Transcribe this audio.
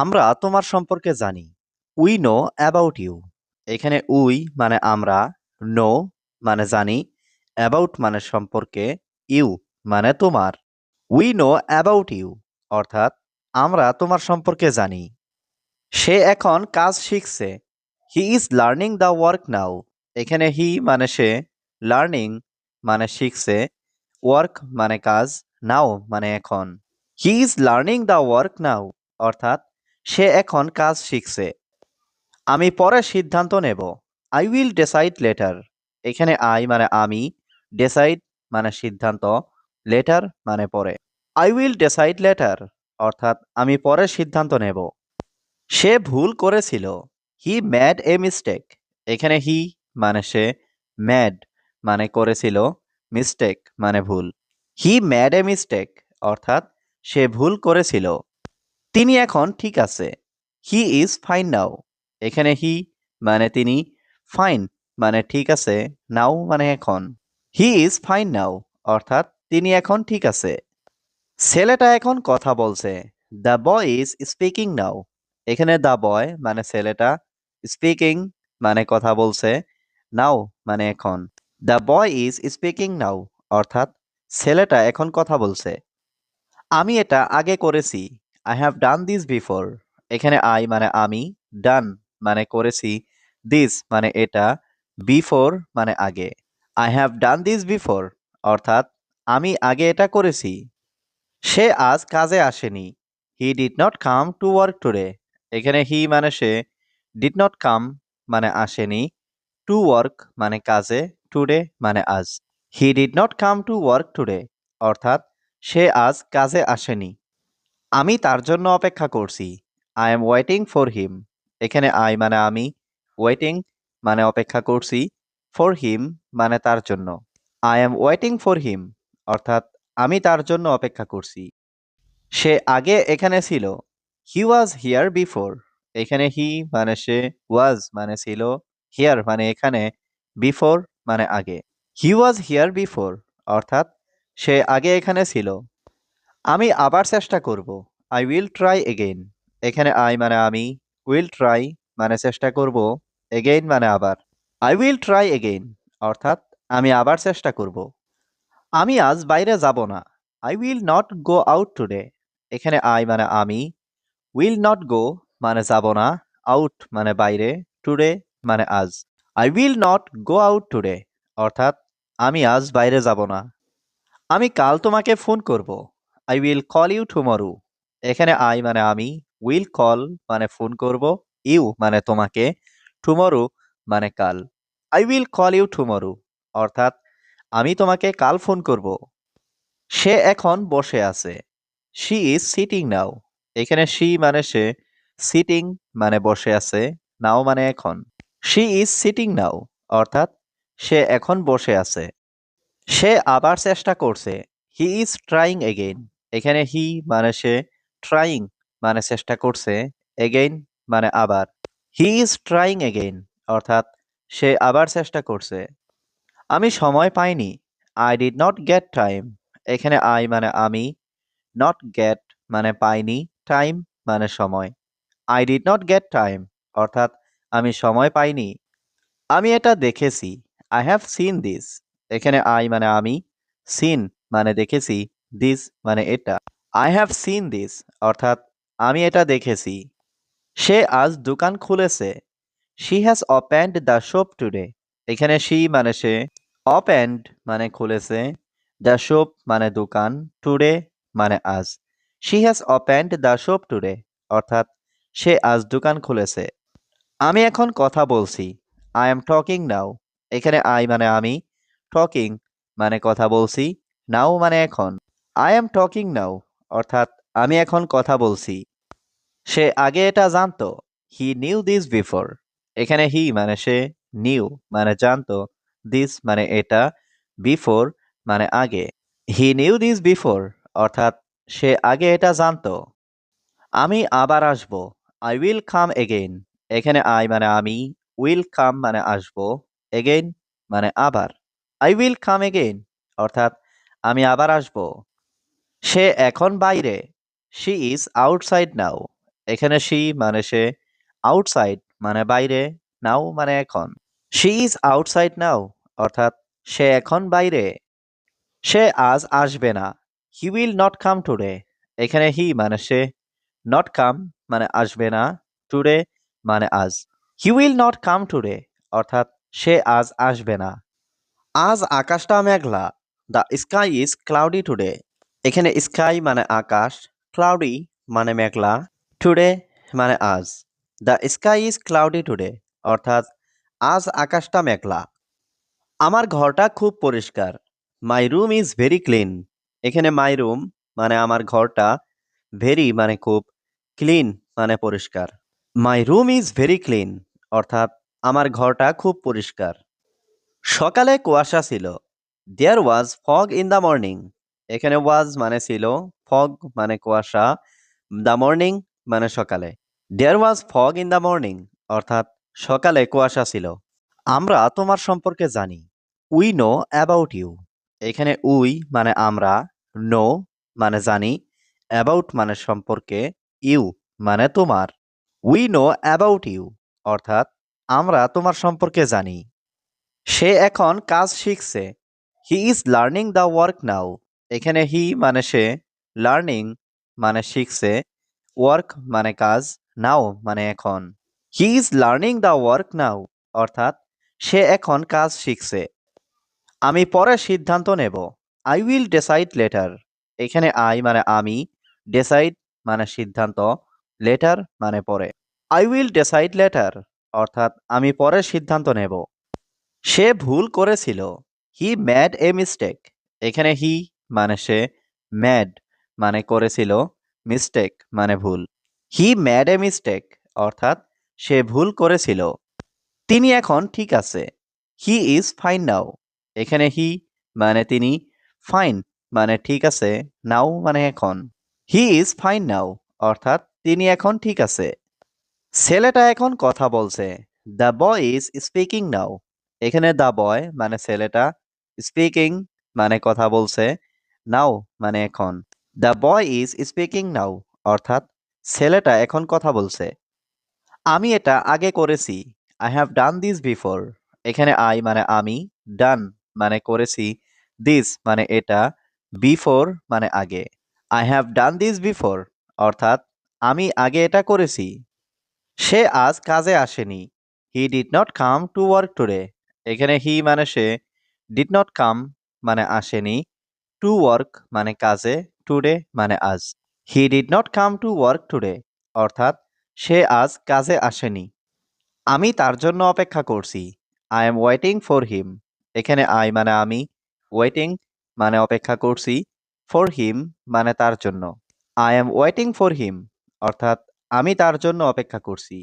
আমরা তোমার সম্পর্কে জানি। উই নো অ্যাবাউট ইউ এখানে উই মানে আমরা নো মানে জানি অ্যাবাউট মানে সম্পর্কে ইউ মানে তোমার। উই নো অ্যাবাউট ইউ অর্থাৎ আমরা তোমার সম্পর্কে জানি। সে এখন কাজ শিখছে। He is learning the work now এখানে হি মানে সে লার্নিং মানে শিখছে। ওয়ার্ক মানে কাজ নাও মানে এখন। He is learning the work now অর্থাৎ সে এখন কাজ শিখছে। আমি পরে সিদ্ধান্ত নেব। আই উইল ডিসাইড লেটার এখানে আই মানে আমি ডিসাইড মানে সিদ্ধান্ত লেটার মানে পরে। আই উইল ডিসাইড লেটার অর্থাৎ আমি পরে সিদ্ধান্ত নেব। সে ভুল করেছিল। হি ম্যাড এ মিস্টেক এখানে হি মানে সে ম্যাড মানে করেছিল। মিস্টেক মানে ভুল। হি ম্যাড এ মিস্টেক অর্থাৎ সে ভুল করেছিল। তিনি এখন ঠিক আছে। হি ইজ ফাইন নাও এখানে হি মানে তিনি ফাইন মানে ঠিক আছে নাও মানে এখন। হি ইজ ফাইন নাও অর্থাৎ তিনি এখন ঠিক আছে। ছেলেটা এখন কথা বলছে। The boy is speaking now এখানে দ্য বয় মানে ছেলেটা স্পিকিং মানে কথা বলছে নাও মানে এখন। The boy is speaking now অর্থাৎ ছেলেটা এখন কথা বলছে। আমি এটা আগে করেছি। I have done this before এখানে আই মানে আমি ডান মানে করেছি দিস মানে এটা বিফোর মানে আগে। I have done this before অর্থাৎ আমি আগে এটা করেছি। সে আজ কাজে আসেনি। He did not come to work today এখানে হি মানে সে ডিড নট কাম মানে আসেনি। টু ওয়ার্ক মানে কাজে টুডে মানে আজ। He did not come to work today অর্থাৎ সে আজ কাজে আসেনি। আমি তার জন্য অপেক্ষা করছি। I am waiting for him এখানে আই মানে আমি। ওয়েটিং মানে অপেক্ষা করছি। ফর হিম মানে তার জন্য। I am waiting for him অর্থাৎ আমি তার জন্য অপেক্ষা করছি। সে আগে এখানে ছিল। হি ওয়াজ হিয়ার বিফোর এখানে হি মানে সে ওয়াজ মানে ছিল। হিয়ার মানে এখানে। বিফোর মানে আগে। হি ওয়াজ হিয়ার বিফোর অর্থাৎ সে আগে এখানে ছিল। আমি আবার চেষ্টা করব। আই উইল ট্রাই এগেইন এখানে আই মানে আমি উইল ট্রাই মানে চেষ্টা করব এগেইন মানে আবার। আই উইল ট্রাই এগেইন অর্থাৎ আমি আবার চেষ্টা করব। আমি আজ বাইরে যাব না। I will not go out today এখানে আই মানে আমি উইল নট গো মানে যাব না আউট মানে বাইরে টুডে মানে আজ। I will not go out today অর্থাৎ আমি আজ বাইরে যাব না। আমি কাল তোমাকে ফোন করব। I will call you tomorrow এখানে আই মানে আমি উইল কল মানে ফোন করব ইউ মানে তোমাকে টুমরু মানে কাল। I will call you tomorrow অর্থাৎ আমি তোমাকে কাল ফোন করব। সে এখন বসে আছে। শি ইজ সিটিং নাও এখানে শি মানে সে সিটিং মানে বসে আছে নাও মানে এখন। শি ইজ সিটিং নাও অর্থাৎ সে এখন বসে আছে। সে আবার চেষ্টা করছে হি ইজ ট্রাইং এগেইন এখানে হি মানে সে ট্রাইং মানে চেষ্টা করছে এগেইন মানে আবার। হি ইজ ট্রাইং এগেইন অর্থাৎ সে আবার চেষ্টা করছে। আমি সময় পাইনি I did not get time এখানে আই মানে আমি নট গেট মানে পাইনি টাইম মানে সময়। I did not get time অর্থাৎ আমি সময় পাইনি। আমি এটা দেখেছি আই হ্যাভ সিন দিস এখানে আই মানে আমি সিন মানে দেখেছি দিস মানে এটা। আই হ্যাভ সিন দিস অর্থাৎ আমি এটা দেখেছি। সে আজ দোকান খুলেছে। She has opened the shop today এখানে শি মানে সে ওপেন্ড মানে খুলেছে। দ্য শপ মানে দোকান। টুডে মানে আজ। She has opened the shop today অর্থাৎ সে আজ দোকান খুলেছে। আমি এখন কথা বলছি। আই এম টকিং নাও এখানে আই মানে আমি। টকিং মানে কথা বলছি। নাও মানে এখন। আই এম টকিং নাও অর্থাৎ আমি এখন কথা বলছি। সে আগে এটা জানতো। হি নিউ দিস বিফোর এখানে হি মানে সে নিউ মানে জানতো। দিস মানে এটা বিফোর মানে আগে। হি নিউ দিস বিফোর অর্থাৎ সে আগে এটা জানতো। আমি আবার আসব। আই উইল কাম এগেইন এখানে আই মানে আমি উইল কাম মানে আসব। এগেইন মানে আবার। আই উইল কাম এগেইন অর্থাৎ আমি আবার আসব। সে এখন বাইরে। শি ইজ আউটসাইড নাও এখানে শি মানে সে আউটসাইড মানে বাইরে নাও মানে এখন। শি ইজ আউটসাইড নাও অর্থাৎ সে এখন বাইরে। সে আজ আসবে না। He will not come today এখানে হি মানে সে নট কাম মানে আসবে না টুডে মানে আজ। He will not come today অর্থাৎ সে আজ আসবে না। আজ আকাশটা মেঘলা। The sky is cloudy today এখানে স্কাই মানে আকাশ ক্লাউডি মানে মেঘলা টুডে মানে আজ। The sky is cloudy today অর্থাৎ আজ আকাশটা মেঘলা। আমার ঘরটা খুব পরিষ্কার। My room is very clean এখানে মাই রুম মানে আমার ঘরটা ভেরি মানে খুব ক্লিন মানে পরিষ্কার। My room is very clean অর্থাৎ আমার ঘরটা খুব পরিষ্কার। সকালে কুয়াশা ছিল। There was fog in the morning এখানে ওয়াজ মানে ছিল ফগ মানে কুয়াশা দ্য মর্নিং মানে সকালে। There was fog in the morning অর্থাৎ সকালে কুয়াশা ছিল। আমরা তোমার সম্পর্কে জানি। উই নো অ্যাবাউট ইউ এখানে উই মানে আমরা নো মানে জানি। অ্যাবাউট মানে সম্পর্কে ইউ মানে তোমার। উই নো অ্যাবাউট ইউ অর্থাৎ আমরা তোমার সম্পর্কে জানি। সে এখন কাজ শিখছে। He is learning the work now এখানে হি মানে সে লার্নিং মানে শিখছে ওয়ার্ক মানে কাজ নাও মানে এখন। He is learning the work now অর্থাৎ সে এখন কাজ শিখছে। আমি পরে সিদ্ধান্ত নেব। আই উইল ডিসাইড লেটার এখানে আই মানে আমি ডিসাইড মানে সিদ্ধান্ত লেটার মানে পরে। আই উইল ডিসাইড লেটার অর্থাৎ আমি পরে সিদ্ধান্ত নেব। সে ভুল করেছিল। হি ম্যাড এ মিস্টেক এখানে হি মানে সে ম্যাড মানে করেছিল মিস্টেক মানে ভুল। হি ম্যাড এ মিস্টেক অর্থাৎ সে ভুল করেছিল। তিনি এখন ঠিক আছে। হি ইজ ফাইন নাও এখানে হি মানে তিনি ফাইন মানে ঠিক আছে নাও মানে এখন। হি ইজ ফাইন নাও অর্থাৎ তিনি এখন ঠিক আছে। ছেলেটা এখন কথা বলছে। The boy is speaking now এখানে দ্য বয় মানে ছেলেটা স্পিকিং মানে কথা বলছে। নাও মানে এখন। The boy is speaking now অর্থাৎ ছেলেটা এখন কথা বলছে। আমি এটা আগে করেছি। I have done this before এখানে আই মানে আমি ডান মানে করেছি। দিস মানে এটা বিফোর মানে আগে। I have done this before অর্থাৎ আমি আগে এটা করেছি। সে আজ কাজে আসেনি। He did not come to work today এখানে হি মানে সে ডিড নট কাম মানে আসেনি। টু ওয়ার্ক মানে কাজে টুডে মানে আজ। He did not come to work today অর্থাৎ সে আজ কাজে আসেনি। আমি তার জন্য অপেক্ষা করছি। I am waiting for him এখানে আই মানে আমি ওয়েটিং মানে অপেক্ষা করছি ফর হিম মানে তার জন্য। I am waiting for him অর্থাৎ আমি তার জন্য অপেক্ষা করছি।